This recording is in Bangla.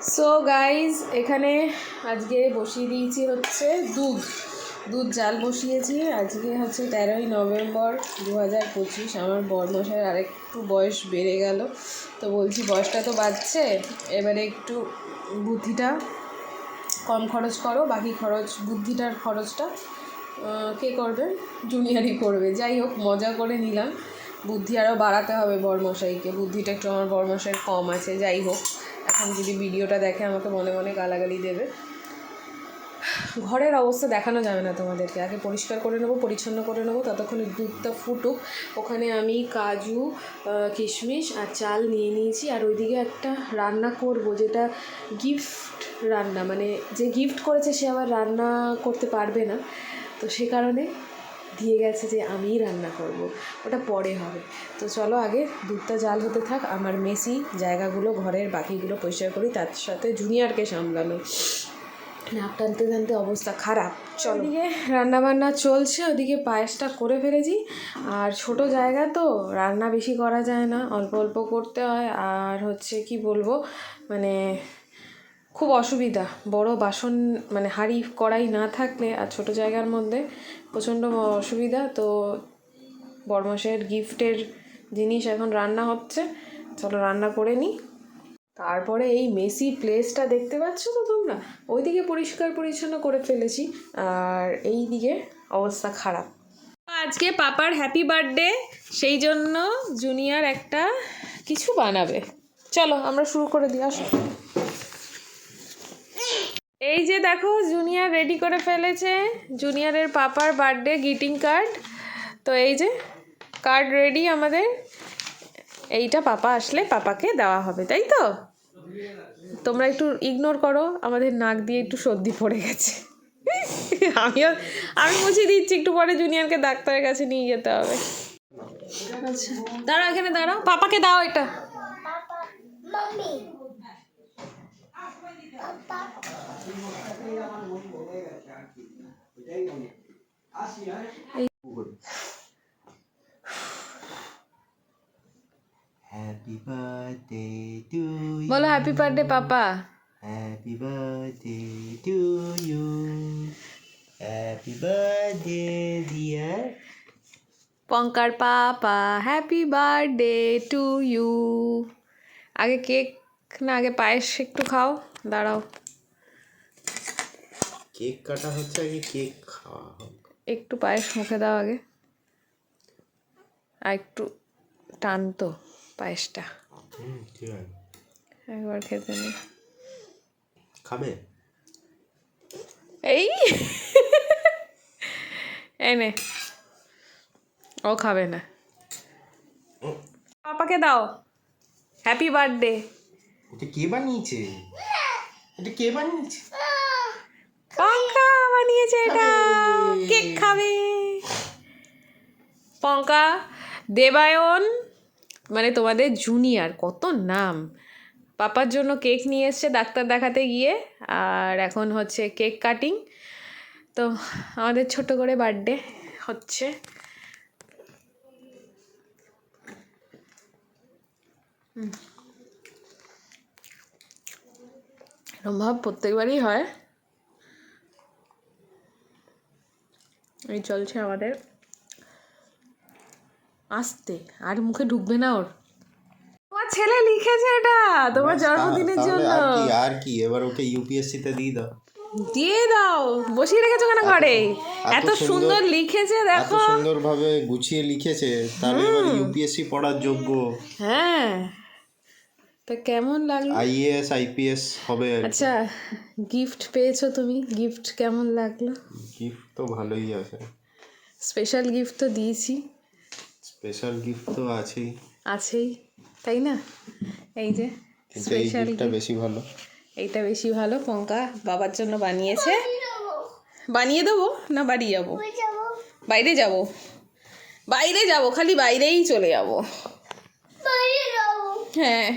সো গাইজ এখানে আজকে বসিয়ে দিয়েছি হচ্ছে দুধ। দুধ জাল বসিয়েছি। আজকে হচ্ছে তেরোই নভেম্বর দু হাজার পঁচিশ। আমার বরমশাইয়ের আরেকটু বয়স বেড়ে গেল। তো বলছি, বয়সটা তো বাড়ছে। এবারে একটু বুদ্ধিটা কম খরচ করো। বাকি খরচ, বুদ্ধিটার খরচটা কে করবে? জুনিয়ারই করবে। যাই হোক, মজা করে নিলাম। বুদ্ধি আরও বাড়াতে হবে বরমশাইকে বুদ্ধিটা একটু আমার বরমশাইয়ের কম আছে। যাই হোক। এখন যদি ভিডিওটা দেখে আমাকে মনে মনে গালাগালি দেবে। ঘরের অবস্থা দেখানো যাবে না তোমাদেরকে। আগে পরিষ্কার করে নেব, পরিচ্ছন্ন করে নেব, ততক্ষণে দুধটা ফুটুক। ওখানে আমি কাজু কিশমিশ আর চাল নিয়ে নিয়েছি। আর ওইদিকে একটা রান্না করব, যেটা গিফট রান্না। মানে যে গিফট করেছে সে আবার রান্না করতে পারবে না। তো সে কারণে দিয়ে গেছে যে আমিই রান্না করব, ওটা পরে হবে। তো চলো আগে দুধটা জাল হতে থাক, আমার মেসি জায়গাগুলো, ঘরের বাকিগুলো পরিষ্কার করি, তার সাথে জুনিয়রকে সামলানো। নাক টানতে টানতে অবস্থা খারাপ। চলো। ওদিকে রান্নাবান্না চলছে, ওদিকে পায়েসটা করে ফেলেছি। আর ছোট জায়গা তো, রান্না বেশি করা যায় না, অল্প অল্প করতে হয়। আর হচ্ছে কি বলব মানে খুব অসুবিধা। বড় বাসন মানে হাঁড়ি কড়াই না থাকলে আর ছোট জায়গার মধ্যে প্রচণ্ড অসুবিধা। তো বড়মাসের গিফটের জিনিস এখন রান্না হচ্ছে। চলো রান্না করে নিই। তারপরে এই মেসি প্লেসটা দেখতে পাচ্ছ তো তোমরা? ওইদিকে পরিষ্কার পরিচ্ছন্ন করে ফেলেছি। আর এই দিকে অবস্থা খারাপ। আজকে পাপার হ্যাপি বার্থডে সেই জন্য জুনিয়র একটা কিছু বানাবে। চলো আমরা শুরু করে দিই, আসো। এই যে দেখো জুনিয়র রেডি করে ফেলেছে। জুনিয়রের পাপার বার্থডে গ্রিটিং কার্ড তো এই যে কার্ড রেডি আমাদের। এইটা পাপা আসলে পাপাকে দেওয়া হবে, তাই তো? তোমরা একটু ইগনোর করো, আমাদের নাক দিয়ে একটু সর্দি পড়ে গেছে। আমিও, আমি মুছিয়ে দিচ্ছি, একটু পরে জুনিয়রকে ডাক্তারের কাছে নিয়ে যেতে হবে। আচ্ছা দাঁড়াও এখানে, দাঁড়াও। পাপাকে দাও এটা। বলো happy birthday papa Happy birthday to you. Happy birthday, dear. পঙ্কার papa happy birthday to you আগে কেক না আগে পায়েস একটু খাও দাঁড়াও কেক কাটা হচ্ছে আগে কেক খাওয়া হোক একটু পায়েস মুখে দাও আগে। আর একটু টানতো পায়েসটা। হুম ঠিক আছে। একবার খেতে নেই খাবে? এই! এনে ও খাবে না। পাপাকে দাও। হ্যাপি বার্থডে এটা কে বানিয়েছে? এটা কে বানিয়েছে? পঙ্কা বানিয়েছে এটা। কেক খাবে। পঙ্কা দেবায়ন মানে তোমাদের জুনিয়র কত নাম। পাপার জন্য কেক নিয়ে এসছে ডাক্তার দেখাতে গিয়ে আর এখন হচ্ছে কেক কাটিং। তো আমাদের ছোট করে বার্থডে হচ্ছে। হুম। প্রত্যেকবারই হয়। এই চলছে আমাদের। আসতে আর মুখে ঢুকবে না ওর। তোমার ছেলে লিখেছে এটা তোমার জন্মদিনের জন্য। আর কি এবার ওকে ইউপিএসসি তে দিয়ে দাও। দিয়ে দাও। বসিয়ে রেখেছো কেন ঘরে? এত সুন্দর- লিখেছে দেখো। সুন্দরভাবে গুছিয়ে লিখেছে তাহলে এবার ইউপিএসসি পড়ার যোগ্য। হ্যাঁ। তা কেমন লাগল? আইএএস আইপিএস হবে আচ্ছা গিফট পেয়েছ তুমি? গিফট কেমন লাগল? গিফট তো ভালোই আছে। স্পেশাল গিফট তো দিয়েছি। স্পেশাল গিফট তো আছেই। আছেই তাই না? এই যে কিন্তু এই স্পেশাল গিফটটা বেশি ভালো। এইটা বেশি ভালো পঙ্কা বাবার জন্য বানিয়েছে। বানিয়ে দেবো না বাড়ি যাব? বাইরে যাব? বাইরে যাব খালি বাইরেই চলে যাব। হ্যাঁ।